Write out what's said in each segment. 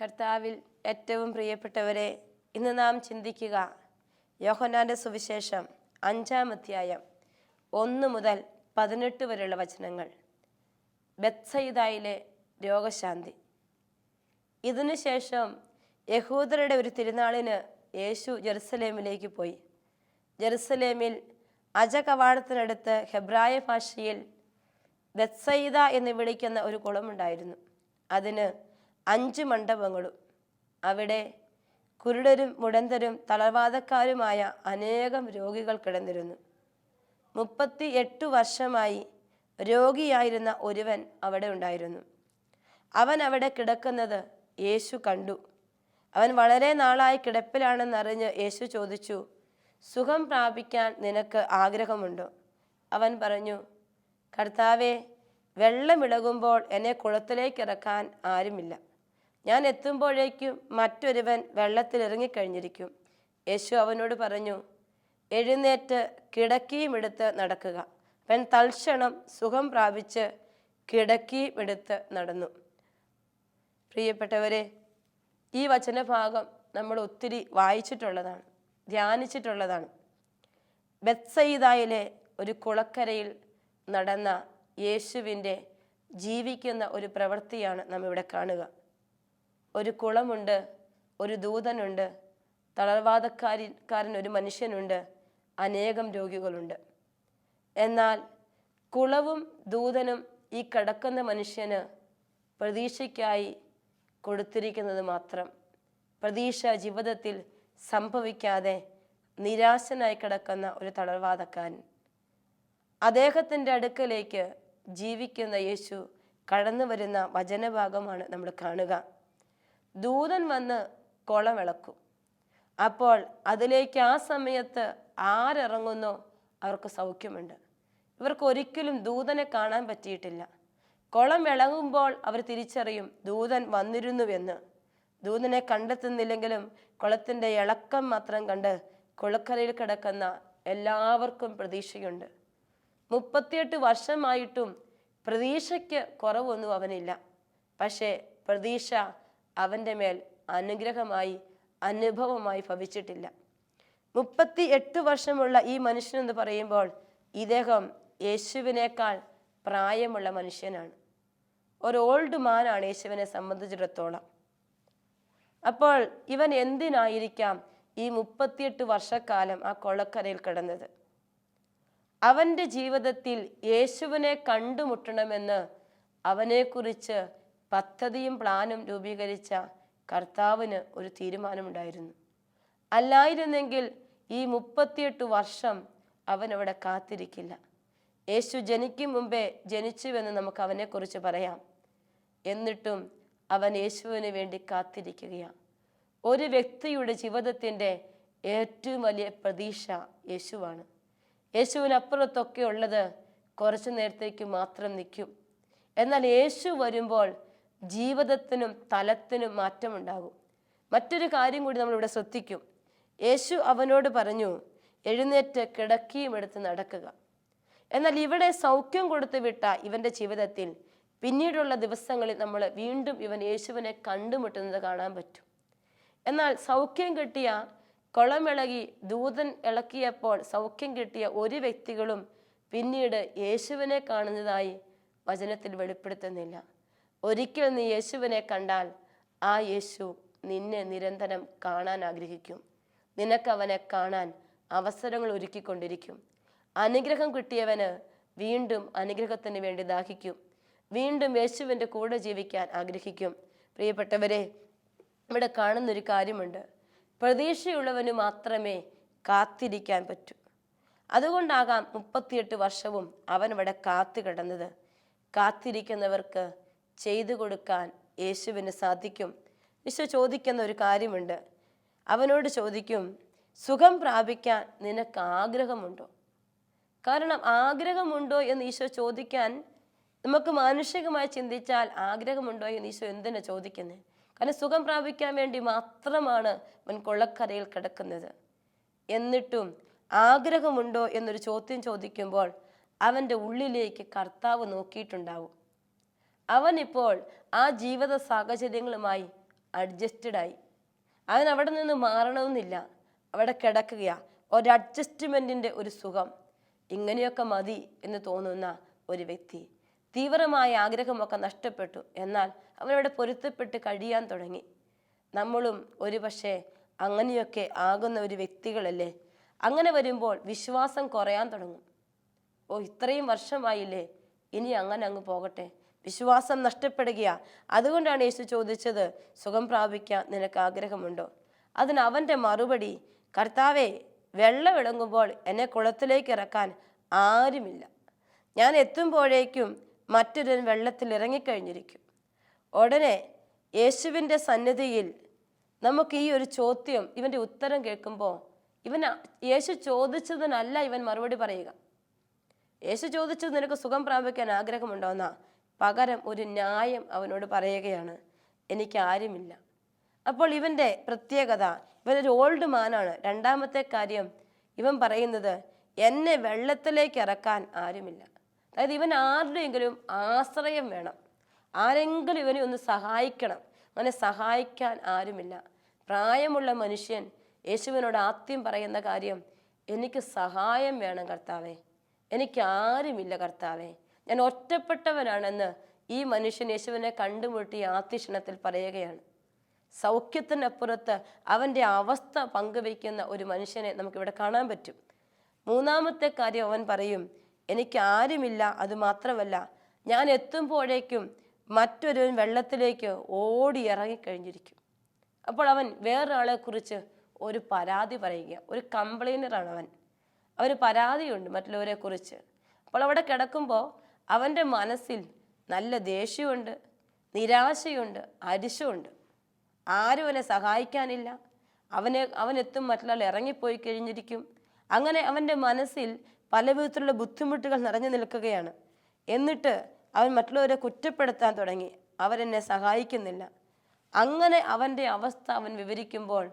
കർത്താവിൽ ഏറ്റവും പ്രിയപ്പെട്ടവരെ ഇന്ന് നാം ചിന്തിക്കുക. യോഹനാന്റെ സുവിശേഷം അഞ്ചാം അധ്യായം ഒന്ന് മുതൽ പതിനെട്ട് വരെയുള്ള വചനങ്ങൾ. ബത്സയിദായിലെ രോഗശാന്തി. ഇതിനുശേഷം യഹൂദരുടെ ഒരു തിരുനാളിന് യേശു ജെറുസലേമിലേക്ക് പോയി. ജെറുസലേമിൽ അജകവാടത്തിനടുത്ത് ഹെബ്രായ ഭാഷയിൽ ബത്സയിദ എന്ന് വിളിക്കുന്ന ഒരു കുളമുണ്ടായിരുന്നു അതിന് അഞ്ച് മണ്ഡപങ്ങളും അവിടെ കുരുടരും മുടന്തരും തളർവാദക്കാരുമായ അനേകം രോഗികൾ കിടന്നിരുന്നു. മുപ്പത്തി എട്ട് വർഷമായി രോഗിയായിരുന്ന ഒരുവൻ അവിടെ ഉണ്ടായിരുന്നു. അവൻ അവിടെ കിടക്കുന്നത് യേശു കണ്ടു. അവൻ വളരെ നാളായി കിടപ്പിലാണെന്നറിഞ്ഞ് യേശു ചോദിച്ചു സുഖം പ്രാപിക്കാൻ നിനക്ക് ആഗ്രഹമുണ്ടോ? അവൻ പറഞ്ഞു കർത്താവെ വെള്ളമിളകുമ്പോൾ എന്നെ കുളത്തിലേക്ക് ഇറക്കാൻ ആരുമില്ല. ഞാൻ എത്തുമ്പോഴേക്കും മറ്റൊരുവൻ വെള്ളത്തിൽ ഇറങ്ങിക്കഴിഞ്ഞിരിക്കും യേശു അവനോട് പറഞ്ഞു എഴുന്നേറ്റ് കിടക്കിയും എടുത്ത് നടക്കുക. അവൻ തൽക്ഷണം സുഖം പ്രാപിച്ച് കിടക്കിയും എടുത്ത് നടന്നു. പ്രിയപ്പെട്ടവരെ ഈ വചനഭാഗം നമ്മൾ ഒത്തിരി വായിച്ചിട്ടുള്ളതാണ്. ധ്യാനിച്ചിട്ടുള്ളതാണ്. ബത്സയിദായിലെ ഒരു കുളക്കരയിൽ നടന്ന യേശുവിന്റെ ജീവിക്കുന്ന ഒരു പ്രവൃത്തിയാണ് നാം ഇവിടെ കാണുക. ഒരു കുളമുണ്ട് ഒരു ദൂതനുണ്ട് തളർവാദക്കാരി കാരൻ ഒരു മനുഷ്യനുണ്ട് അനേകം രോഗികളുണ്ട്. എന്നാൽ കുളവും ദൂതനും ഈ കിടക്കുന്ന മനുഷ്യന് പ്രതീക്ഷയ്ക്കായി കൊടുത്തിരിക്കുന്നത് മാത്രം. പ്രതീക്ഷ ജീവിതത്തിൽ സംഭവിക്കാതെ നിരാശനായി കിടക്കുന്ന ഒരു തളർവാദക്കാരൻ അദ്ദേഹത്തിന്റെ അടുക്കലേക്ക് ജീവിക്കുന്ന യേശു കടന്നു വരുന്ന വചനഭാഗമാണ് നമ്മൾ കാണുക. ദൂതൻ വന്ന് കുളമിളക്കും അപ്പോൾ അതിലേക്ക് ആ സമയത്ത് ആരിറങ്ങുന്നോ അവർക്ക് സൗഖ്യമുണ്ട്. ഇവർക്ക് ഒരിക്കലും ദൂതനെ കാണാൻ പറ്റിയിട്ടില്ല. കുളം ഇളകുമ്പോൾ അവർ തിരിച്ചറിയും ദൂതൻ വന്നിരുന്നുവെന്ന്. ദൂതനെ കണ്ടെത്തുന്നില്ലെങ്കിലും കുളത്തിന്റെ ഇളക്കം മാത്രം കണ്ട് കുളക്കരയിൽ കിടക്കുന്ന എല്ലാവർക്കും പ്രതീക്ഷയുണ്ട്. മുപ്പത്തിയെട്ട് വർഷമായിട്ടും പ്രതീക്ഷയ്ക്ക് കുറവൊന്നും അവനില്ല. പക്ഷേ പ്രതീക്ഷ അവന്റെ മേൽ അനുഗ്രഹമായി അനുഭവമായി ഭവിച്ചിട്ടില്ല. മുപ്പത്തി എട്ട് വർഷമുള്ള ഈ മനുഷ്യനെന്ന് പറയുമ്പോൾ ഇദ്ദേഹം യേശുവിനേക്കാൾ പ്രായമുള്ള മനുഷ്യനാണ്. ഒരു ഓൾഡ് മാനാണ് യേശുവിനെ സംബന്ധിച്ചിടത്തോളം. അപ്പോൾ ഇവൻ എന്തിനായിരിക്കാം ഈ മുപ്പത്തിയെട്ട് വർഷക്കാലം ആ കൊളക്കരയിൽ കിടന്നത്? അവന്റെ ജീവിതത്തിൽ യേശുവിനെ കണ്ടുമുട്ടണമെന്ന് അവനെക്കുറിച്ച് പദ്ധതിയും പ്ലാനും രൂപീകരിച്ച കർത്താവിന് ഒരു തീരുമാനമുണ്ടായിരുന്നു. അല്ലായിരുന്നെങ്കിൽ ഈ മുപ്പത്തിയെട്ട് വർഷം അവൻ അവിടെ കാത്തിരിക്കില്ല. യേശു ജനിക്കും മുമ്പേ ജനിച്ചുവെന്ന് നമുക്ക് അവനെക്കുറിച്ച് പറയാം. എന്നിട്ടും അവൻ യേശുവിന് വേണ്ടി കാത്തിരിക്കുകയാണ്. ഒരു വ്യക്തിയുടെ ജീവിതത്തിന്റെ ഏറ്റവും വലിയ പ്രതീക്ഷ യേശുവാണ്. യേശുവിനപ്പുറത്തൊക്കെ ഉള്ളത് കുറച്ചു നേരത്തേക്ക് മാത്രം നിൽക്കും. എന്നാൽ യേശു വരുമ്പോൾ ജീവിതത്തിനും തലത്തിനും മാറ്റമുണ്ടാകും. മറ്റൊരു കാര്യം കൂടി നമ്മളിവിടെ ശ്രദ്ധിക്കും. യേശു അവനോട് പറഞ്ഞു എഴുന്നേറ്റ് കിടക്കിയും എടുത്ത് നടക്കുക. എന്നാൽ ഇവിടെ സൗഖ്യം കൊടുത്തു വിട്ട ഇവന്റെ ജീവിതത്തിൽ പിന്നീടുള്ള ദിവസങ്ങളിൽ നമ്മൾ വീണ്ടും ഇവൻ യേശുവിനെ കണ്ടുമുട്ടുന്നത് കാണാൻ പറ്റും. എന്നാൽ സൗഖ്യം കിട്ടിയ കുളമിളകി ദൂതൻ ഇളക്കിയപ്പോൾ സൗഖ്യം കിട്ടിയ ഒരു വ്യക്തികളും പിന്നീട് യേശുവിനെ കാണുന്നതായി വചനത്തിൽ വെളിപ്പെടുത്തുന്നില്ല. ഒരിക്കൽ നീ യേശുവിനെ കണ്ടാൽ ആ യേശു നിന്നെ നിരന്തരം കാണാൻ ആഗ്രഹിക്കും. നിനക്ക് അവനെ കാണാൻ അവസരങ്ങൾ ഒരുക്കിക്കൊണ്ടിരിക്കും. അനുഗ്രഹം കിട്ടിയവന് വീണ്ടും അനുഗ്രഹത്തിന് വേണ്ടി ദാഹിക്കും. വീണ്ടും യേശുവിന്റെ കൂടെ ജീവിക്കാൻ ആഗ്രഹിക്കും. പ്രിയപ്പെട്ടവരെ ഇവിടെ കാണുന്നൊരു കാര്യമുണ്ട്. പ്രതീക്ഷയുള്ളവന് മാത്രമേ കാത്തിരിക്കാൻ പറ്റൂ. അതുകൊണ്ടാകാം മുപ്പത്തിയെട്ട് വർഷവും അവൻ ഇവിടെ കാത്തു കിടന്നത്. കാത്തിരിക്കുന്നവർക്ക് ചെയ്തു കൊടുക്കാൻ യേശുവിന് സാധിക്കും. ഈശോ ചോദിക്കുന്ന ഒരു കാര്യമുണ്ട്. അവനോട് ചോദിക്കും സുഖം പ്രാപിക്കാൻ നിനക്ക് ആഗ്രഹമുണ്ടോ? കാരണം ആഗ്രഹമുണ്ടോ എന്ന് ഈശോ ചോദിക്കാൻ നമുക്ക് മാനുഷികമായി ചിന്തിച്ചാൽ ആഗ്രഹമുണ്ടോ എന്ന് ഈശോ എന്തിനാ ചോദിക്കുന്നത് കാരണം സുഖം പ്രാപിക്കാൻ വേണ്ടി മാത്രമാണ് അവൻ കൊള്ളക്കരയിൽ കിടക്കുന്നത്. എന്നിട്ടും ആഗ്രഹമുണ്ടോ എന്നൊരു ചോദ്യം ചോദിക്കുമ്പോൾ അവന്റെ ഉള്ളിലേക്ക് കർത്താവ് നോക്കിയിട്ടുണ്ടാവും. അവനിപ്പോൾ ആ ജീവിത സാഹചര്യങ്ങളുമായി അഡ്ജസ്റ്റഡായി. അവൻ അവിടെ നിന്ന് മാറണമെന്നില്ല. അവിടെ കിടക്കുകയാണ് ഒരു അഡ്ജസ്റ്റ്മെന്റിന്റെ ഒരു സുഖം. ഇങ്ങനെയൊക്കെ മതി എന്ന് തോന്നുന്ന ഒരു വ്യക്തി. തീവ്രമായ ആഗ്രഹമൊക്കെ നഷ്ടപ്പെട്ടു. എന്നാൽ അവനവിടെ പൊരുത്തപ്പെട്ട് കഴിയാൻ തുടങ്ങി. നമ്മളും ഒരുപക്ഷെ അങ്ങനെയൊക്കെ ആകുന്ന ഒരു വ്യക്തികളല്ലേ? അങ്ങനെ വരുമ്പോൾ വിശ്വാസം കുറയാൻ തുടങ്ങും. ഓ ഇത്രയും വർഷമായില്ലേ? ഇനി അങ്ങനെ അങ്ങ് പോകട്ടെ. വിശ്വാസം നഷ്ടപ്പെടുകയാ. അതുകൊണ്ടാണ് യേശു ചോദിച്ചത് സുഖം പ്രാപിക്കാൻ നിനക്ക് ആഗ്രഹമുണ്ടോ? അതിന് അവന്റെ മറുപടി കർത്താവെ വെള്ളം ഇളങ്ങുമ്പോൾ എന്നെ കുളത്തിലേക്ക് ഇറക്കാൻ ആരുമില്ല. ഞാൻ എത്തുമ്പോഴേക്കും മറ്റൊരു വെള്ളത്തിൽ ഇറങ്ങിക്കഴിഞ്ഞിരിക്കും ഉടനെ യേശുവിന്റെ സന്നിധിയിൽ നമുക്ക് ഈ ഒരു ചോദ്യം ഇവന്റെ ഉത്തരം കേൾക്കുമ്പോൾ ഇവൻ യേശു ചോദിച്ചതിനല്ല ഇവൻ മറുപടി പറയുക. യേശു ചോദിച്ചത് നിനക്ക് സുഖം പ്രാപിക്കാൻ ആഗ്രഹമുണ്ടോന്നാ പകരം ഒരു ന്യായം അവനോട് പറയുകയാണ് എനിക്ക് ആരുമില്ല. അപ്പോൾ ഇവന്റെ പ്രത്യേകത ഇവനൊരു ഓൾഡ് മാനാണ്. രണ്ടാമത്തെ കാര്യം ഇവൻ പറയുന്നത് എന്നെ വെള്ളത്തിലേക്ക് ഇറക്കാൻ ആരുമില്ല. അതായത് ഇവൻ ആരുടെയെങ്കിലും ആശ്രയം വേണം. ആരെങ്കിലും ഇവനെ ഒന്ന് സഹായിക്കണം. അവനെ സഹായിക്കാൻ ആരുമില്ല. പ്രായമുള്ള മനുഷ്യൻ യേശുവിനോട് ആദ്യം പറയുന്ന കാര്യം എനിക്ക് സഹായം വേണം കർത്താവേ. എനിക്ക് ആരുമില്ല കർത്താവേ. ഞാൻ ഒറ്റപ്പെട്ടവനാണെന്ന് ഈ മനുഷ്യൻ യേശുവിനെ കണ്ടുമുട്ടി ആത്തിക്ഷണത്തിൽ പറയുകയാണ്. സൗഖ്യത്തിനപ്പുറത്ത് അവന്റെ അവസ്ഥ പങ്കുവയ്ക്കുന്ന ഒരു മനുഷ്യനെ നമുക്കിവിടെ കാണാൻ പറ്റും. മൂന്നാമത്തെ കാര്യം അവൻ പറയും എനിക്ക് ആരുമില്ല അത് മാത്രമല്ല ഞാൻ എത്തുമ്പോഴേക്കും മറ്റൊരു വെള്ളത്തിലേക്ക് ഓടി ഇറങ്ങിക്കഴിഞ്ഞിരിക്കും അപ്പോൾ അവൻ വേറൊരാളെ കുറിച്ച് ഒരു പരാതി പറയുക. ഒരു കംപ്ലൈനറാണ് അവൻ അവന് പരാതിയുണ്ട് മറ്റുള്ളവരെ കുറിച്ച് അപ്പോൾ അവിടെ കിടക്കുമ്പോൾ അവന്റെ മനസ്സിൽ നല്ല ദേഷ്യമുണ്ട് നിരാശയുണ്ട് അരിശമുണ്ട്. ആരും അവനെ സഹായിക്കാനില്ല. അവനെ അവനെത്തും മറ്റുള്ള ഇറങ്ങിപ്പോയി കഴിഞ്ഞിരിക്കും അങ്ങനെ അവന്റെ മനസ്സിൽ പല വിധത്തിലുള്ള ബുദ്ധിമുട്ടുകൾ നിറഞ്ഞു നിൽക്കുകയാണ്. എന്നിട്ട് അവൻ മറ്റുള്ളവരെ കുറ്റപ്പെടുത്താൻ തുടങ്ങി. അവരെന്നെ സഹായിക്കുന്നില്ല. അങ്ങനെ അവന്റെ അവസ്ഥ അവൻ വിവരിക്കുമ്പോൾ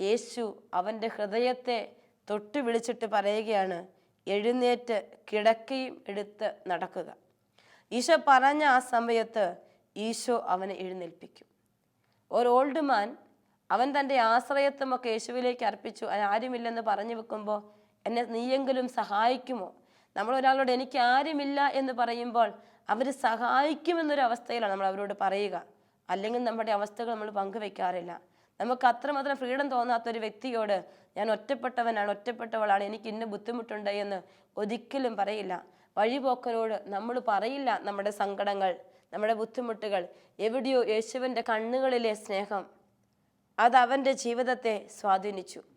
യേശു അവന്റെ ഹൃദയത്തെ തൊട്ടു വിളിച്ചിട്ട് പറയുകയാണ് എഴുന്നേറ്റ് കിടക്കയും എടുത്ത് നടക്കുക. ഈശോ പറഞ്ഞ ആ സമയത്ത് ഈശോ അവനെ എഴുന്നേൽപ്പിക്കും. ഒരു ഓൾഡ് മാൻ അവൻ തന്റെ ആശ്രയത്വമൊക്കെ യേശുവിലേക്ക് അർപ്പിച്ചു. "അത് ആരുമില്ലെന്ന് പറഞ്ഞു വെക്കുമ്പോൾ എന്നെ നീയെങ്കിലും സഹായിക്കുമോ? നമ്മൾ ഒരാളോട് എനിക്ക് ആരുമില്ല എന്ന് പറയുമ്പോൾ അവർ സഹായിക്കുമെന്നൊരു അവസ്ഥയിലാണ് നമ്മൾ അവരോട് പറയുക. അല്ലെങ്കിൽ നമ്മുടെ അവസ്ഥകൾ നമ്മൾ പങ്കുവെക്കാറില്ല. നമുക്ക് അത്രമാത്രം ഫ്രീഡം തോന്നാത്ത ഒരു വ്യക്തിയോട് ഞാൻ ഒറ്റപ്പെട്ടവനാണ് ഒറ്റപ്പെട്ടവളാണ് എനിക്ക് ഇന്ന ബുദ്ധിമുട്ടുണ്ട് എന്ന് ഒരിക്കലും പറയില്ല. വഴിപോക്കരോട് നമ്മൾ പറയില്ല നമ്മുടെ സങ്കടങ്ങൾ നമ്മുടെ ബുദ്ധിമുട്ടുകൾ എവിടെയോ യേശുവിന്റെ കണ്ണുകളിലെ സ്നേഹം. അത് അവന്റെ ജീവിതത്തെ സ്വാധീനിച്ചു.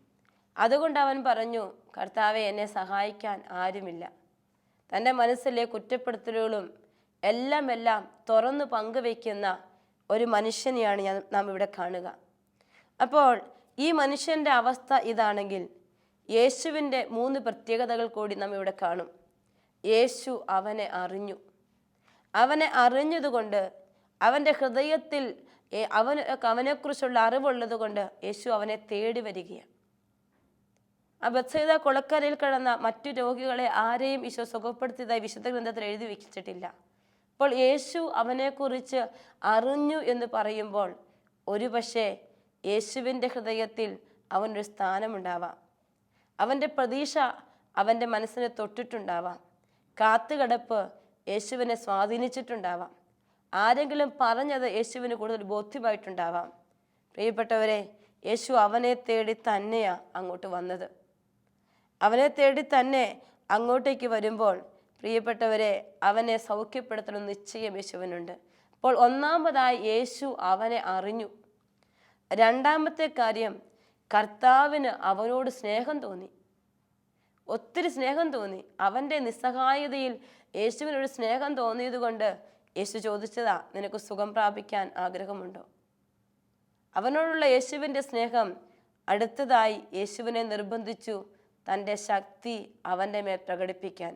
അതുകൊണ്ട് അവൻ പറഞ്ഞു കർത്താവെ എന്നെ സഹായിക്കാൻ ആരുമില്ല. തന്റെ മനസ്സിലെ കുറ്റപ്പെടുത്തലുകളും എല്ലാം എല്ലാം തുറന്നു പങ്കുവെക്കുന്ന ഒരു മനുഷ്യനെയാണ് ഞാൻ നാം ഇവിടെ കാണുക. അപ്പോൾ ഈ മനുഷ്യന്റെ അവസ്ഥ ഇതാണെങ്കിൽ യേശുവിന്റെ മൂന്ന് പ്രത്യേകതകൾ കൂടി നാം ഇവിടെ കാണും. യേശു അവനെ അറിഞ്ഞു. അവനെ അറിഞ്ഞതുകൊണ്ട് അവന്റെ ഹൃദയത്തിൽ അവനെ അവന് അവനെക്കുറിച്ചുള്ള അറിവുള്ളത് കൊണ്ട് യേശു അവനെ തേടി വരികയാണ്. ആ ബത്സൈദ കുളക്കരയിൽ കിടന്ന മറ്റു രോഗികളെ ആരെയും ഈശോ സുഖപ്പെടുത്തിയതായി വിശുദ്ധ ഗ്രന്ഥത്തിൽ എഴുതി വെച്ചിട്ടില്ല. അപ്പോൾ യേശു അവനെക്കുറിച്ച് അറിഞ്ഞു എന്ന് പറയുമ്പോൾ ഒരു പക്ഷേ യേശുവിന്റെ ഹൃദയത്തിൽ അവനൊരു സ്ഥാനമുണ്ടാവാം. അവന്റെ പ്രതീക്ഷ അവന്റെ മനസ്സിനെ തൊട്ടിട്ടുണ്ടാവാം. കാത്തുകിടപ്പ് യേശുവിനെ സ്വാധീനിച്ചിട്ടുണ്ടാവാം. ആരെങ്കിലും പറഞ്ഞത് യേശുവിന് കൂടുതൽ ബോധ്യമായിട്ടുണ്ടാവാം. പ്രിയപ്പെട്ടവരെ യേശു അവനെ തേടി തന്നെയാണ് അങ്ങോട്ട് വന്നത്. അവനെ തേടി തന്നെ അങ്ങോട്ടേക്ക് വരുമ്പോൾ പ്രിയപ്പെട്ടവരെ അവനെ സൗഖ്യപ്പെടുത്തണം നിശ്ചയം യേശുവിനുണ്ട്. അപ്പോൾ ഒന്നാമതായി യേശു അവനെ അറിഞ്ഞു. രണ്ടാമത്തെ കാര്യം കർത്താവിന് അവനോട് സ്നേഹം തോന്നി. ഒത്തിരി സ്നേഹം തോന്നി. അവന്റെ നിസ്സഹായതയിൽ യേശുവിനൊരു സ്നേഹം തോന്നിയത് കൊണ്ട് യേശു ചോദിച്ചതാ നിനക്ക് സുഖം പ്രാപിക്കാൻ ആഗ്രഹമുണ്ടോ? അവനോടുള്ള യേശുവിന്റെ സ്നേഹം അടുത്തതായി യേശുവിനെ നിർബന്ധിച്ചു തന്റെ ശക്തി അവന്റെ മേൽ പ്രകടിപ്പിക്കാൻ.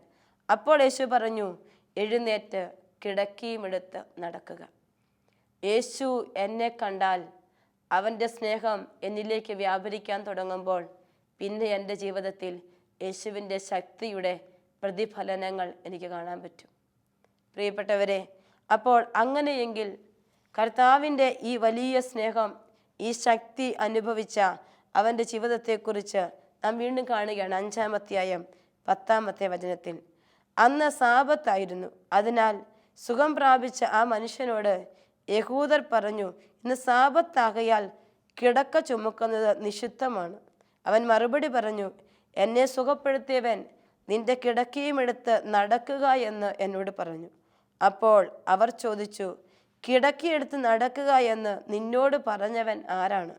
അപ്പോൾ യേശു പറഞ്ഞു എഴുന്നേറ്റ് കിടക്കിയും എടുത്ത് നടക്കുക. യേശു എന്നെ കണ്ടാൽ അവന്റെ സ്നേഹം എന്നിലേക്ക് വ്യാപരിക്കാൻ തുടങ്ങുമ്പോൾ പിന്നെ എന്റെ ജീവിതത്തിൽ യേശുവിന്റെ ശക്തിയുടെ പ്രതിഫലനങ്ങൾ എനിക്ക് കാണാൻ പറ്റും. പ്രിയപ്പെട്ടവരെ അപ്പോൾ അങ്ങനെയെങ്കിൽ കർത്താവിന്റെ ഈ വലിയ സ്നേഹം ഈ ശക്തി അനുഭവിച്ച അവന്റെ ജീവിതത്തെക്കുറിച്ച് നാം വീണ്ടും കാണുകയാണ് അഞ്ചാമധ്യായം പത്താമത്തെ വചനത്തിൽ. അന്ന് സാപത്തായിരുന്നു അതിനാൽ സുഖം പ്രാപിച്ച ആ മനുഷ്യനോട് യഹൂദർ പറഞ്ഞു ഇന്ന് സാപത്താകയാൽ കിടക്ക ചുമക്കുന്നത് നിഷിദ്ധമാണ്. അവൻ മറുപടി പറഞ്ഞു എന്നെ സുഖപ്പെടുത്തിയവൻ നിന്റെ കിടക്കയും എടുത്ത് നടക്കുക എന്ന് എന്നോട് പറഞ്ഞു. അപ്പോൾ അവർ ചോദിച്ചു കിടക്കിയെടുത്ത് നടക്കുക എന്ന് നിന്നോട് പറഞ്ഞവൻ ആരാണ്?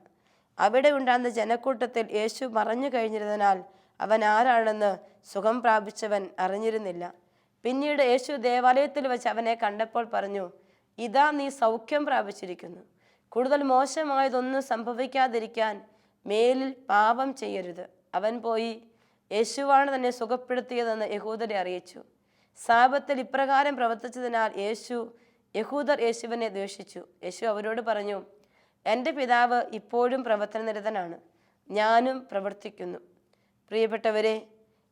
അവിടെ ഉണ്ടാകുന്ന ജനക്കൂട്ടത്തിൽ യേശു മറഞ്ഞു കഴിഞ്ഞിരുന്നതിനാൽ അവൻ ആരാണെന്ന് സുഖം പ്രാപിച്ചവൻ അറിഞ്ഞിരുന്നില്ല. പിന്നീട് യേശു ദേവാലയത്തിൽ വെച്ച് അവനെ കണ്ടപ്പോൾ പറഞ്ഞു ഇതാ നീ സൗഖ്യം പ്രാപിച്ചിരിക്കുന്നു. കൂടുതൽ മോശമായതൊന്നും സംഭവിക്കാതിരിക്കാൻ മേലിൽ പാപം ചെയ്യരുത് അവൻ പോയി യേശുവാണ് തന്നെ സുഖപ്പെടുത്തിയതെന്ന് യഹൂദരെ അറിയിച്ചു. സാപത്തിൽ ഇപ്രകാരം പ്രവർത്തിച്ചതിനാൽ യേശു യഹൂദർ യേശുവിനെ ദ്വേഷിച്ചു. യേശു അവരോട് പറഞ്ഞു എന്റെ പിതാവ് ഇപ്പോഴും പ്രവർത്തനനിരതനാണ്. ഞാനും പ്രവർത്തിക്കുന്നു. പ്രിയപ്പെട്ടവരെ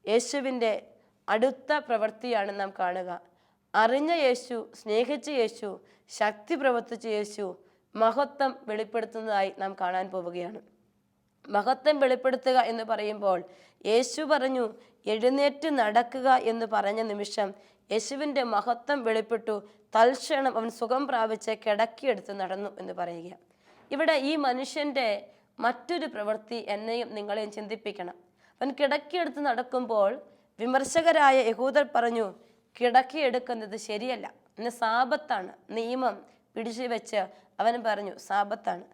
യേശുവിന്റെ അടുത്ത പ്രവൃത്തിയാണ് നാം കാണുക. അറിഞ്ഞ യേശു സ്നേഹിച്ച യേശു ശക്തി പ്രവർത്തിച്ച യേശു മഹത്വം വെളിപ്പെടുത്തുന്നതായി നാം കാണാൻ പോവുകയാണ്. മഹത്വം വെളിപ്പെടുത്തുക എന്ന് പറയുമ്പോൾ യേശു പറഞ്ഞു എഴുന്നേറ്റ് നടക്കുക എന്ന് പറഞ്ഞ നിമിഷം യേശുവിന്റെ മഹത്വം വെളിപ്പെട്ടു. തൽക്ഷണം അവൻ സുഖം പ്രാപിച്ച് കിടക്കിയെടുത്ത് നടന്നു എന്ന് പറയുക. ഇവിടെ ഈ മനുഷ്യന്റെ മറ്റൊരു പ്രവൃത്തി എന്നെയും നിങ്ങളെയും ചിന്തിപ്പിക്കണം. അവൻ കിടക്കിയെടുത്ത് നടക്കുമ്പോൾ വിമർശകരായ യഹൂദർ പറഞ്ഞു കിടക്കിയെടുക്കുന്നത് ശരിയല്ല. ഇന്ന് സാപത്താണ് നിയമം പിടിച്ചു വെച്ച് അവൻ പറഞ്ഞു സാപത്താണ്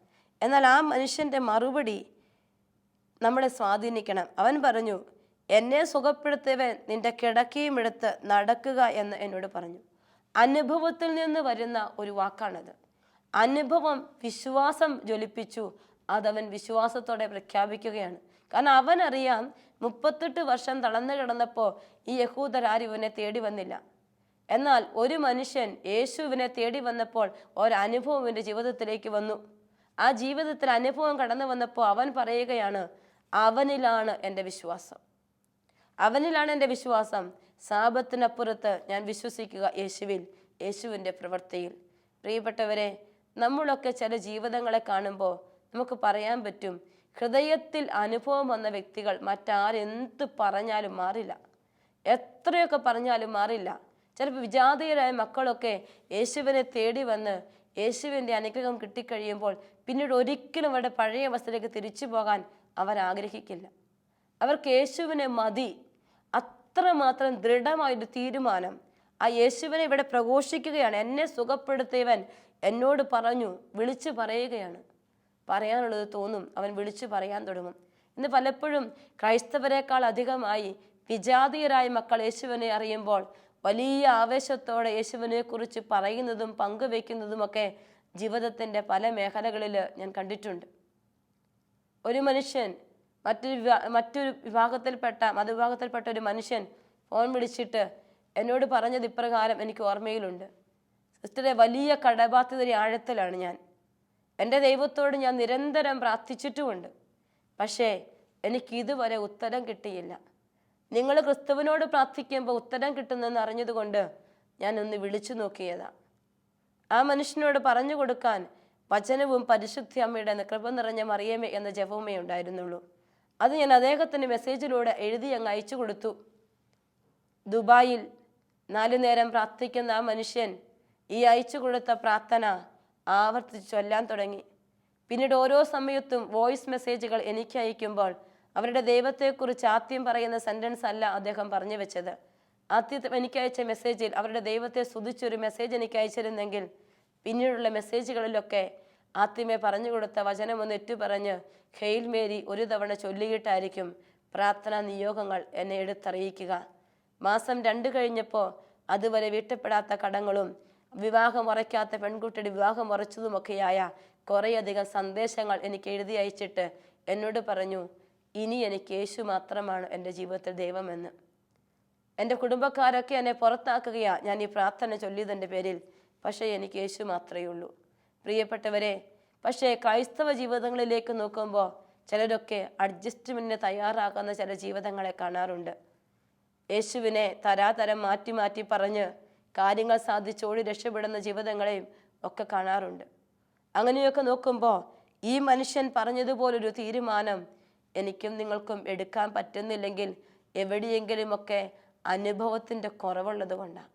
എന്നാൽ ആ മനുഷ്യന്റെ മറുപടി നമ്മളെ സ്വാധീനിക്കണം. അവൻ പറഞ്ഞു എന്നെ സുഖപ്പെടുത്തിയവൻ നിന്റെ കിടക്കയും എടുത്ത് നടക്കുക എന്ന് എന്നോട് പറഞ്ഞു. അനുഭവത്തിൽ നിന്ന് വരുന്ന ഒരു വാക്കാണത്. അനുഭവം വിശ്വാസം ജ്വലിപ്പിച്ചു. അതവൻ വിശ്വാസത്തോടെ പ്രഖ്യാപിക്കുകയാണ്. കാരണം അവനറിയാം മുപ്പത്തെട്ട് വർഷം തളർന്നു കിടന്നപ്പോൾ ഈ യഹൂദർ ആരും ഇവനെ തേടി വന്നില്ല. എന്നാൽ ഒരു മനുഷ്യൻ യേശുവിനെ തേടി വന്നപ്പോൾ ഒരനുഭവം ഇവന്റെ ജീവിതത്തിലേക്ക് വന്നു. ആ ജീവിതത്തിൽ അനുഭവം കടന്നു വന്നപ്പോൾ അവൻ പറയുകയാണ് അവനിലാണ് എന്റെ വിശ്വാസം. അവനിലാണ് എന്റെ വിശ്വാസം. സാപത്തിനപ്പുറത്ത് ഞാൻ വിശ്വസിക്കുക യേശുവിൽ യേശുവിന്റെ പ്രവൃത്തിയിൽ. പ്രിയപ്പെട്ടവരെ നമ്മളൊക്കെ ചില ജീവിതങ്ങളെ കാണുമ്പോൾ നമുക്ക് പറയാൻ പറ്റും ഹൃദയത്തിൽ അനുഭവം വന്ന വ്യക്തികൾ മറ്റാരെന്ത് പറഞ്ഞാലും മാറില്ല. എത്രയൊക്കെ പറഞ്ഞാലും മാറില്ല. ചിലപ്പോൾ വിജാതീയരായ മക്കളൊക്കെ യേശുവിനെ തേടി വന്ന് യേശുവിന്റെ അനുഗ്രഹം കിട്ടിക്കഴിയുമ്പോൾ പിന്നീട് ഒരിക്കലും അവരുടെ പഴയ അവസ്ഥയിലേക്ക് തിരിച്ചു പോകാൻ അവർ ആഗ്രഹിക്കില്ല അവർക്ക് യേശുവിനെ മതി. അത്രമാത്രം ദൃഢമായൊരു തീരുമാനം. ആ യേശുവിനെ ഇവിടെ പ്രഘോഷിക്കുകയാണ്. എന്നെ സുഖപ്പെടുത്തിയവൻ എന്നോട് പറഞ്ഞു വിളിച്ചു പറയുകയാണ്. പറയാനുള്ളത് തോന്നും അവൻ വിളിച്ചു പറയാൻ തുടങ്ങും. ഇന്ന് പലപ്പോഴും ക്രൈസ്തവരെക്കാൾ അധികമായി വിജാതീയരായ മക്കൾ യേശുവിനെ അറിയുമ്പോൾ വലിയ ആവേശത്തോടെ യേശുവിനെ കുറിച്ച് പറയുന്നതും പങ്കുവെക്കുന്നതുമൊക്കെ ജീവിതത്തിന്റെ പല മേഖലകളിൽ ഞാൻ കണ്ടിട്ടുണ്ട്. ഒരു മനുഷ്യൻ മറ്റൊരു മറ്റൊരു വിഭാഗത്തിൽപ്പെട്ട മതവിഭാഗത്തിൽപ്പെട്ട ഒരു മനുഷ്യൻ ഫോൺ വിളിച്ചിട്ട് എന്നോട് പറഞ്ഞത് ഇപ്രകാരം എനിക്ക് ഓർമ്മയിലുണ്ട്. സിസ്റ്ററെ വലിയ കടബാധ്യതയുടെ ആഴത്തിലാണ് ഞാൻ. എന്റെ ദൈവത്തോട് ഞാൻ നിരന്തരം പ്രാർത്ഥിച്ചിട്ടുമുണ്ട്. പക്ഷേ എനിക്ക് ഇതുവരെ ഉത്തരം കിട്ടിയില്ല. നിങ്ങൾ ക്രിസ്തുവിനോട് പ്രാർത്ഥിക്കുമ്പോൾ ഉത്തരം കിട്ടുന്നെന്ന് അറിഞ്ഞതുകൊണ്ട് ഞാൻ ഒന്ന് വിളിച്ചു നോക്കിയതാ. ആ മനുഷ്യനോട് പറഞ്ഞു കൊടുക്കാൻ വചനവും പരിശുദ്ധി അമ്മയുടെ കൃപ നിറഞ്ഞ മറിയമേ എന്ന ജപവുമേ ഉണ്ടായിരുന്നുള്ളൂ. അത് ഞാൻ അദ്ദേഹത്തിന് മെസ്സേജിലൂടെ എഴുതി അങ്ങ് അയച്ചു കൊടുത്തു. ദുബായിൽ നാലു നേരം പ്രാർത്ഥിക്കുന്ന ആ മനുഷ്യൻ ഈ അയച്ചു കൊടുത്ത പ്രാർത്ഥന ആവർത്തിച്ച് ചൊല്ലാൻ തുടങ്ങി. പിന്നീട് ഓരോ സമയത്തും വോയിസ് മെസ്സേജുകൾ എനിക്ക് അയക്കുമ്പോൾ അവരുടെ ദൈവത്തെക്കുറിച്ച് ആദ്യം പറയുന്ന സെന്റൻസ് അല്ല അദ്ദേഹം പറഞ്ഞു വെച്ചത്. ആദ്യത്തെ എനിക്ക് അയച്ച മെസ്സേജിൽ അവരുടെ ദൈവത്തെ സ്തുതിച്ചൊരു മെസ്സേജ് എനിക്ക് അയച്ചിരുന്നെങ്കിൽ പിന്നീടുള്ള മെസ്സേജുകളിലൊക്കെ ആദ്യമേ പറഞ്ഞു കൊടുത്ത വചനം ഒന്ന് ഏറ്റുപറഞ്ഞ് ഹെയിൽ മേരി ഒരു തവണ ചൊല്ലിയിട്ടായിരിക്കും പ്രാർത്ഥനാ നിയോഗങ്ങൾ എന്നെ എടുത്തറിയിക്കുക. മാസം രണ്ട് കഴിഞ്ഞപ്പോൾ അതുവരെ വീട്ടപ്പെടാത്ത കടങ്ങളും വിവാഹം ഉറയ്ക്കാത്ത പെൺകുട്ടിയുടെ വിവാഹം ഉറച്ചതുമൊക്കെയായ കുറേയധികം സന്ദേശങ്ങൾ എനിക്ക് എഴുതി അയച്ചിട്ട് എന്നോട് പറഞ്ഞു ഇനി എനിക്ക് യേശു മാത്രമാണ് എന്റെ ജീവിതത്തിൽ ദൈവമെന്ന്. എന്റെ കുടുംബക്കാരൊക്കെ എന്നെ പുറത്താക്കുകയാണ് ഞാൻ ഈ പ്രാർത്ഥന ചൊല്ലിയതിന്റെ പേരിൽ. പക്ഷേ എനിക്ക് യേശു മാത്രമേ ഉള്ളൂ. പ്രിയപ്പെട്ടവരെ പക്ഷേ ക്രൈസ്തവ ജീവിതങ്ങളിലേക്ക് നോക്കുമ്പോൾ ചിലരൊക്കെ അഡ്ജസ്റ്റ്മെന്റിന് തയ്യാറാക്കുന്ന ചില ജീവിതങ്ങളെ കാണാറുണ്ട്. യേശുവിനെ തരാതരം മാറ്റി മാറ്റി പറഞ്ഞ് കാര്യങ്ങൾ സാധിച്ചോടി രക്ഷപ്പെടുന്ന ജീവിതങ്ങളെയും ഒക്കെ കാണാറുണ്ട്. അങ്ങനെയൊക്കെ നോക്കുമ്പോൾ ഈ മനുഷ്യൻ പറഞ്ഞതുപോലൊരു തീരുമാനം എനിക്കും നിങ്ങൾക്കും എടുക്കാൻ പറ്റുന്നില്ലെങ്കിൽ എവിടെയെങ്കിലുമൊക്കെ അനുഭവത്തിന്റെ കുറവുള്ളത് കൊണ്ടാണ്.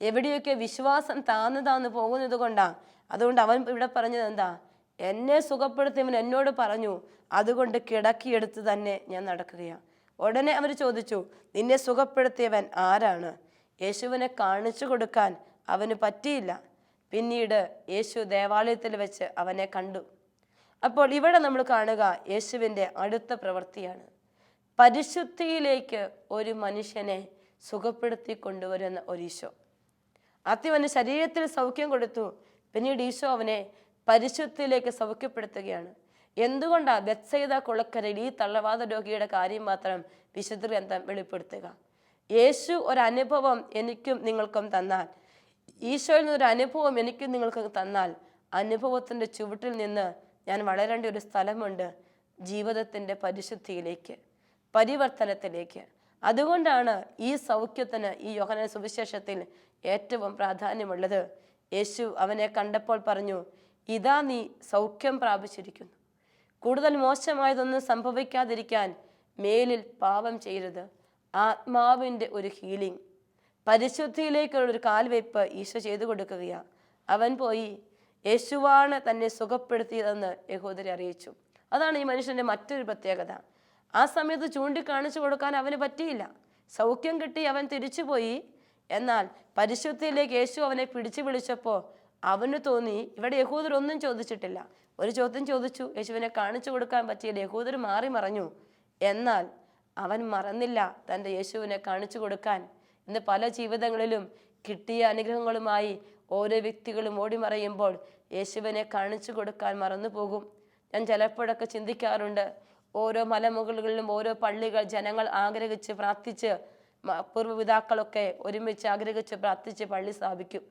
എവിടെയൊക്കെ വിശ്വാസം താന്നു താന്നു പോകുന്നത് കൊണ്ടാണ്. അതുകൊണ്ട് അവൻ ഇവിടെ പറഞ്ഞത് എന്താ? എന്നെ സുഖപ്പെടുത്തിയവൻ എന്നോട് പറഞ്ഞു അതുകൊണ്ട് കിടക്കിയെടുത്ത് തന്നെ ഞാൻ നടക്കുകയാണ്. ഉടനെ അവർ ചോദിച്ചു നിന്നെ സുഖപ്പെടുത്തിയവൻ ആരാണ്? യേശുവിനെ കാണിച്ചു കൊടുക്കാൻ അവന് പറ്റിയില്ല. പിന്നീട് യേശു ദേവാലയത്തിൽ വെച്ച് അവനെ കണ്ടു. അപ്പോൾ ഇവിടെ നമ്മൾ കാണുക യേശുവിന്റെ അടുത്ത പ്രവൃത്തിയാണ്. പരിശുദ്ധിയിലേക്ക് ഒരു മനുഷ്യനെ സുഖപ്പെടുത്തി കൊണ്ടുവരുന്ന ഒരു ഈശോ. ആദ്യം അവന് ശരീരത്തിൽ സൗഖ്യം കൊടുത്തു. പിന്നീട് ഈശോ അവനെ പരിശുദ്ധിയിലേക്ക് സൗഖ്യപ്പെടുത്തുകയാണ്. എന്തുകൊണ്ടാണ് ബത്സൈത കുളക്കരയിൽ ഈ തള്ളവാദ രോഗിയുടെ കാര്യം മാത്രം വിശുദ്ധ ഗ്രന്ഥം വെളിപ്പെടുത്തുക? യേശു ഒരനുഭവം എനിക്കും നിങ്ങൾക്കും തന്നാൽ. ഈശോയിൽ നിന്ന് ഒരു അനുഭവം എനിക്കും നിങ്ങൾക്കും തന്നാൽ. അനുഭവത്തിന്റെ ചുവട്ടിൽ നിന്ന് ഞാൻ വളരേണ്ട ഒരു സ്ഥലമുണ്ട് ജീവിതത്തിന്റെ പരിശുദ്ധിയിലേക്ക് പരിവർത്തനത്തിലേക്ക്. അതുകൊണ്ടാണ് ഈ സൗഖ്യത്തിന് ഈ യോഹന സുവിശേഷത്തിൽ ഏറ്റവും പ്രാധാന്യമുള്ളത്. യേശു അവനെ കണ്ടപ്പോൾ പറഞ്ഞു ഇതാ നീ സൗഖ്യം പ്രാപിച്ചിരിക്കുന്നു. കൂടുതൽ മോശമായതൊന്നും സംഭവിക്കാതിരിക്കാൻ മേലിൽ പാപം ചെയ്യരുത്. ആത്മാവിന്റെ ഒരു ഹീലിംഗ് പരിശുദ്ധിയിലേക്കുള്ള ഒരു കാൽവയ്പ് ഈശോ ചെയ്തു കൊടുക്കുകയാണ്. അവൻ പോയി യേശുവാണ് തന്നെ സുഖപ്പെടുത്തിയതെന്ന് യഹൂദരെ അറിയിച്ചു. അതാണ് ഈ മനുഷ്യന്റെ മറ്റൊരു പ്രത്യേകത. ആ സമയത്ത് ചൂണ്ടിക്കാണിച്ചു കൊടുക്കാൻ അവന് പറ്റിയില്ല. സൗഖ്യം കിട്ടി അവൻ തിരിച്ചുപോയി. എന്നാൽ പരിശുദ്ധിയിലേക്ക് യേശു അവനെ പിടിച്ചു വിളിച്ചപ്പോൾ അവന് തോന്നി ഇവിടെ യഹൂദർ ഒന്നും ചോദിച്ചിട്ടില്ല. ഒരു ചോദ്യം ചോദിച്ചു. യേശുവിനെ കാണിച്ചു കൊടുക്കാൻ പറ്റിയില്ല. യഹൂദർ മാറി മറഞ്ഞു. എന്നാൽ അവൻ മറന്നില്ല തന്റെ യേശുവിനെ കാണിച്ചു കൊടുക്കാൻ. ഇന്ന് പല ജീവിതങ്ങളിലും കിട്ടിയ അനുഗ്രഹങ്ങളുമായി ഓരോ വ്യക്തികളും ഓടിമറയുമ്പോൾ യേശുവിനെ കാണിച്ചു കൊടുക്കാൻ മറന്നു പോകും. ഞാൻ ചിലപ്പോഴൊക്കെ ചിന്തിക്കാറുണ്ട് ഓരോ മലമുകളിലും ഓരോ പള്ളികൾ ജനങ്ങൾ ആഗ്രഹിച്ച് പ്രാർത്ഥിച്ച് പൂർവപിതാക്കളൊക്കെ ഒരുമിച്ച് ആഗ്രഹിച്ച് പ്രാർത്ഥിച്ച് പള്ളി സ്ഥാപിക്കും.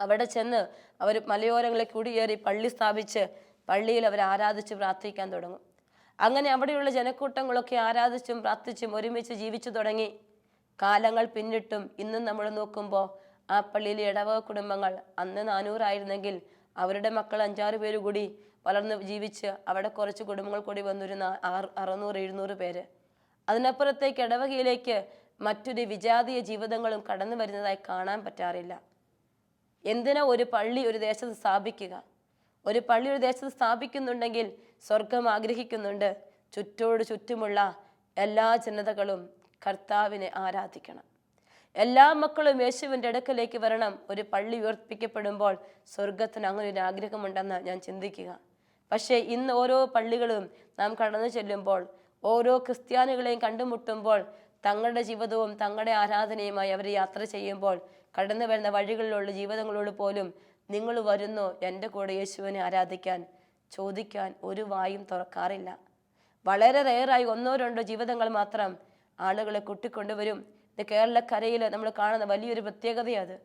അവിടെ ചെന്ന് അവർ മലയോരങ്ങളെ കുടിയേറി പള്ളി സ്ഥാപിച്ച് പള്ളിയിൽ അവർ ആരാധിച്ച് പ്രാർത്ഥിക്കാൻ തുടങ്ങും. അങ്ങനെ അവിടെയുള്ള ജനക്കൂട്ടങ്ങളൊക്കെ ആരാധിച്ചും പ്രാർത്ഥിച്ചും ഒരുമിച്ച് ജീവിച്ചു തുടങ്ങി. കാലങ്ങൾ പിന്നിട്ടും ഇന്നും നമ്മൾ നോക്കുമ്പോൾ ആ പള്ളിയിലെ ഇടവക കുടുംബങ്ങൾ അന്ന് നാനൂറായിരുന്നെങ്കിൽ അവരുടെ മക്കൾ അഞ്ചാറ് പേര് കൂടി വളർന്ന് ജീവിച്ച് അവിടെ കുറച്ച് കുടുംബങ്ങൾ കൂടി വന്നൊരു അറുന്നൂറ് എഴുന്നൂറ് പേര്. അതിനപ്പുറത്തേക്ക് ഇടവകയിലേക്ക് മറ്റൊരു വിജാതീയ ജീവിതങ്ങളും കടന്നു വരുന്നതായി കാണാൻ പറ്റാറില്ല. എന്തിനാ ഒരു പള്ളി ഒരു ദേശത്ത് സ്ഥാപിക്കുക? ഒരു പള്ളി ഒരു ദേശത്ത് സ്ഥാപിക്കുന്നുണ്ടെങ്കിൽ സ്വർഗം ആഗ്രഹിക്കുന്നുണ്ട്. ചുറ്റോട് ചുറ്റുമുള്ള എല്ലാ ജനതകളും കർത്താവിനെ ആരാധിക്കണം. എല്ലാ മക്കളും യേശുവിന്റെ അടുക്കലേക്ക് വരണം. ഒരു പള്ളി ഉയർപ്പിക്കപ്പെടുമ്പോൾ സ്വർഗത്തിന് അങ്ങനെ ഒരു ആഗ്രഹമുണ്ടെന്ന് ഞാൻ ചിന്തിക്കുക. പക്ഷേ ഇന്ന് ഓരോ പള്ളികളും നാം കടന്നു ചെല്ലുമ്പോൾ ഓരോ ക്രിസ്ത്യാനികളെയും കണ്ടുമുട്ടുമ്പോൾ തങ്ങളുടെ ജീവിതവും തങ്ങളുടെ ആരാധനയുമായി അവർ യാത്ര ചെയ്യുമ്പോൾ കടന്നു വരുന്ന വഴികളിലുള്ള ജീവിതങ്ങളോട് പോലും നിങ്ങൾ വരുന്നു എന്റെ കൂടെ യേശുവിനെ ആരാധിക്കാൻ. ചോദിക്കാൻ ഒരു വായും തുറക്കാറില്ല. വളരെ റെയറായി ഒന്നോ രണ്ടോ ജീവിതങ്ങൾ മാത്രം ആളുകളെ കൂട്ടിക്കൊണ്ടുവരും. ഇത് കേരളക്കരയിൽ നമ്മൾ കാണുന്ന വലിയൊരു പ്രത്യേകതയത്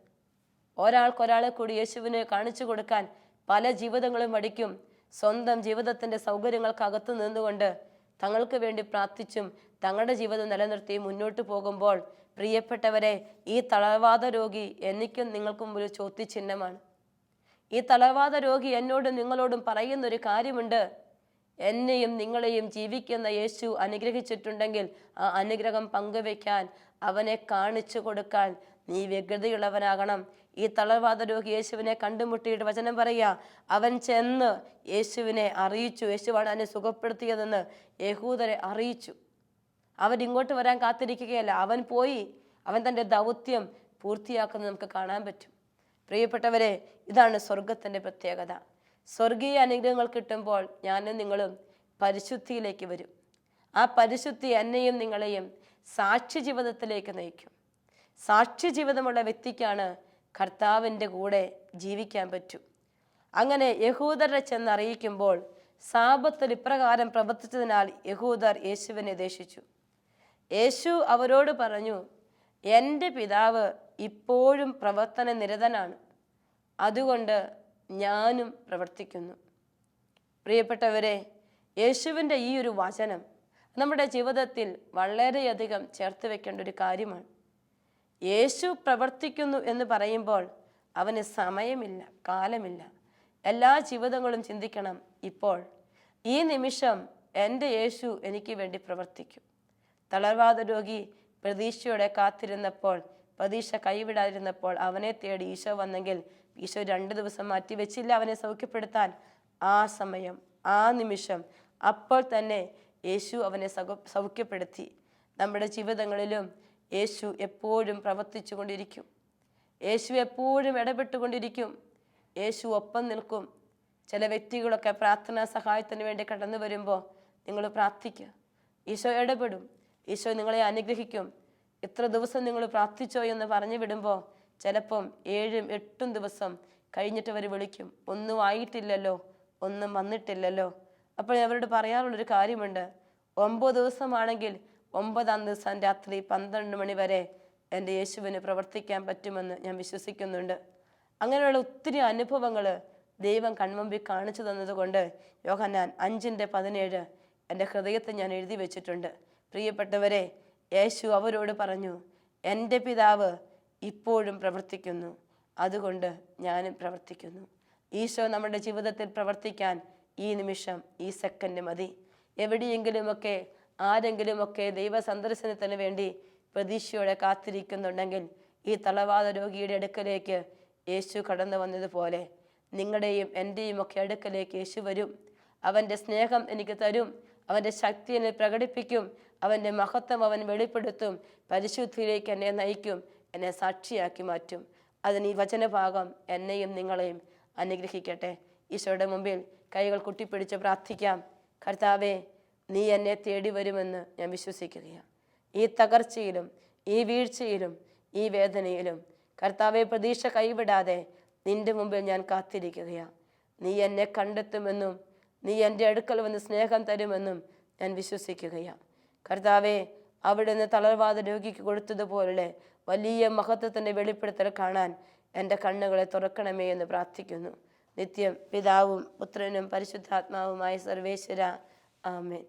ഒരാൾക്കൊരാളെ കൂടി യേശുവിനെ കാണിച്ചു കൊടുക്കാൻ പല ജീവിതങ്ങളും മടിക്കും സ്വന്തം ജീവിതത്തിന്റെ സൗകര്യങ്ങൾക്കകത്ത് നിന്നുകൊണ്ട് തങ്ങൾക്ക് വേണ്ടി പ്രാർത്ഥിച്ചും തങ്ങളുടെ ജീവിതം നിലനിർത്തി മുന്നോട്ട് പോകുമ്പോൾ പ്രിയപ്പെട്ടവരെ ഈ തളർവാദ രോഗി എനിക്കും നിങ്ങൾക്കും ഒരു ചോദ്യചിഹ്നമാണ്. ഈ തലവാദ രോഗി എന്നോടും നിങ്ങളോടും പറയുന്നൊരു കാര്യമുണ്ട്. എന്നെയും നിങ്ങളെയും ജീവിക്കുന്ന യേശു അനുഗ്രഹിച്ചിട്ടുണ്ടെങ്കിൽ ആ അനുഗ്രഹം പങ്കുവെക്കാൻ അവനെ കാണിച്ചു കൊടുക്കാൻ നീ വ്യഗ്രതയുള്ളവനാകണം. ഈ തളർവാദ രോഗി യേശുവിനെ കണ്ടുമുട്ടിയിട്ട് വചനം പറയുക അവൻ ചെന്ന് യേശുവിനെ അറിയിച്ചു. യേശുവാണ് അവനെ സുഖപ്പെടുത്തിയതെന്ന് യഹൂദരെ അറിയിച്ചു. അവൻ ഇങ്ങോട്ട് വരാൻ കാത്തിരിക്കുകയല്ല. അവൻ പോയി. അവൻ തന്റെ ദൗത്യം പൂർത്തിയാക്കുന്നത് നമുക്ക് കാണാൻ പറ്റും. പ്രിയപ്പെട്ടവരെ ഇതാണ് സ്വർഗത്തിന്റെ പ്രത്യേകത. സ്വർഗീയ അനുഗ്രഹങ്ങൾ കിട്ടുമ്പോൾ ഞാനും നിങ്ങളും പരിശുദ്ധിയിലേക്ക് വരും. ആ പരിശുദ്ധി എന്നെയും നിങ്ങളെയും സാക്ഷി ജീവിതത്തിലേക്ക് നയിക്കും. സാക്ഷി ജീവിതമുള്ള വ്യക്തിക്കാണ് കർത്താവിന്റെ കൂടെ ജീവിക്കാൻ പറ്റൂ. അങ്ങനെ യഹൂദരെ ചെന്നറിയിക്കുമ്പോൾ സാപത്തിൽ ഇപ്രകാരം പ്രവർത്തിച്ചതിനാൽ യഹൂദർ യേശുവിനെ ദേശിച്ചു യേശു അവരോട് പറഞ്ഞു എന്റെ പിതാവ് ഇപ്പോഴും പ്രവർത്തന നിരതനാണ് അതുകൊണ്ട് ഞാനും പ്രവർത്തിക്കുന്നു. പ്രിയപ്പെട്ടവരെ യേശുവിന്റെ ഈ ഒരു വചനം നമ്മുടെ ജീവിതത്തിൽ വളരെയധികം ചേർത്ത് വെക്കേണ്ട ഒരു കാര്യമാണ്. യേശു പ്രവർത്തിക്കുന്നു എന്ന് പറയുമ്പോൾ അവന് സമയമില്ല കാലമില്ല. എല്ലാ ജീവിതങ്ങളും ചിന്തിക്കണം ഇപ്പോൾ. ഈ നിമിഷം എന്റെ യേശു എനിക്ക് വേണ്ടി പ്രവർത്തിക്കും. തളർവാദ രോഗി പ്രതീക്ഷയോടെ കാത്തിരുന്നപ്പോൾ പ്രതീക്ഷ കൈവിടാതിരുന്നപ്പോൾ അവനെ തേടി ഈശോ വന്നെങ്കിൽ ഈശോ രണ്ട് ദിവസം മാറ്റി വെച്ചില്ല അവനെ സൗഖ്യപ്പെടുത്താൻ. ആ സമയം ആ നിമിഷം അപ്പോൾ തന്നെ യേശു അവനെ സൗഖ്യപ്പെടുത്തി. നമ്മുടെ ജീവിതങ്ങളിലും യേശു എപ്പോഴും പ്രവർത്തിച്ചു കൊണ്ടിരിക്കും. യേശു എപ്പോഴും ഇടപെട്ടുകൊണ്ടിരിക്കും യേശു ഒപ്പം നിൽക്കും. ചില വ്യക്തികളൊക്കെ പ്രാർത്ഥനാ സഹായത്തിന് വേണ്ടി കടന്നു വരുമ്പോൾ നിങ്ങൾ പ്രാർത്ഥിക്കുക. ഈശോ ഇടപെടും. ഈശോ നിങ്ങളെ അനുഗ്രഹിക്കും. എത്ര ദിവസം നിങ്ങൾ പ്രാർത്ഥിച്ചോ എന്ന് പറഞ്ഞു വിടുമ്പോൾ ചിലപ്പം ഏഴും എട്ടും ദിവസം കഴിഞ്ഞിട്ട് അവർ വിളിക്കും. ഒന്നും ആയിട്ടില്ലല്ലോ ഒന്നും വന്നിട്ടില്ലല്ലോ. അപ്പോൾ അവരോട് പറയാറുള്ളൊരു കാര്യമുണ്ട്. ഒമ്പത് ദിവസമാണെങ്കിൽ ഒമ്പതാം ദിവസം രാത്രി പന്ത്രണ്ട് മണി വരെ എന്റെ യേശുവിന് പ്രവർത്തിക്കാൻ പറ്റുമെന്ന് ഞാൻ വിശ്വസിക്കുന്നുണ്ട്. അങ്ങനെയുള്ള ഒത്തിരി അനുഭവങ്ങൾ ദൈവം കൺമുമ്പിൽ കാണിച്ചു തന്നതുകൊണ്ട് യോഹന്നാൻ അഞ്ചിന്റെ പതിനേഴ് എന്റെ ഹൃദയത്തെ ഞാൻ എഴുതി വെച്ചിട്ടുണ്ട്. പ്രിയപ്പെട്ടവരെ യേശു അവരോട് പറഞ്ഞു എന്റെ പിതാവ് ഇപ്പോഴും പ്രവർത്തിക്കുന്നു. അതുകൊണ്ട് ഞാനും പ്രവർത്തിക്കുന്നു. ഈശോ നമ്മുടെ ജീവിതത്തിൽ പ്രവർത്തിക്കാൻ ഈ നിമിഷം ഈ സെക്കൻഡ് മതി. എവിടെയെങ്കിലുമൊക്കെ ആരെങ്കിലുമൊക്കെ ദൈവ സന്ദർശനത്തിന് വേണ്ടി പ്രതീക്ഷയോടെ കാത്തിരിക്കുന്നുണ്ടെങ്കിൽ ഈ തളവാദ രോഗിയുടെ അടുക്കലേക്ക് യേശു കടന്നു വന്നതുപോലെ നിങ്ങളുടെയും എന്റെയും ഒക്കെ അടുക്കലേക്ക് യേശു വരും. അവന്റെ സ്നേഹം എനിക്ക് തരും. അവന്റെ ശക്തി എന്നെ പ്രകടിപ്പിക്കും. അവന്റെ മഹത്വം അവൻ വെളിപ്പെടുത്തും പരിശുദ്ധിയിലേക്ക് എന്നെ നയിക്കും എന്നെ സാക്ഷിയാക്കി മാറ്റും. അതിന് ഈ വചനഭാഗം എന്നെയും നിങ്ങളെയും അനുഗ്രഹിക്കട്ടെ. ഈശോയുടെ മുമ്പിൽ കൈകൾ കുട്ടിപ്പിടിച്ച് പ്രാർത്ഥിക്കാം. കർത്താവേ നീ എന്നെ തേടി വരുമെന്ന് ഞാൻ വിശ്വസിക്കുകയാണ്. ഈ തകർച്ചയിലും ഈ വീഴ്ചയിലും ഈ വേദനയിലും കർത്താവെ പ്രതീക്ഷ കൈവിടാതെ നിന്റെ മുമ്പിൽ ഞാൻ കാത്തിരിക്കുകയാണ്. നീ എന്നെ കണ്ടെത്തുമെന്നും നീ എന്റെ അടുക്കൽ വന്ന് സ്നേഹം തരുമെന്നും ഞാൻ വിശ്വസിക്കുകയാണ്. കർത്താവെ അവിടുന്ന് തളർവാദ രോഗിക്ക് കൊടുത്തതുപോലെ വലിയ മഹത്വത്തിന്റെ വെളിപ്പെടുത്തൽ കാണാൻ എന്റെ കണ്ണുകളെ തുറക്കണമേ എന്ന് പ്രാർത്ഥിക്കുന്നു. നിത്യം പിതാവും പുത്രനും പരിശുദ്ധാത്മാവുമായ സർവേശ്വര. ആമേൻ.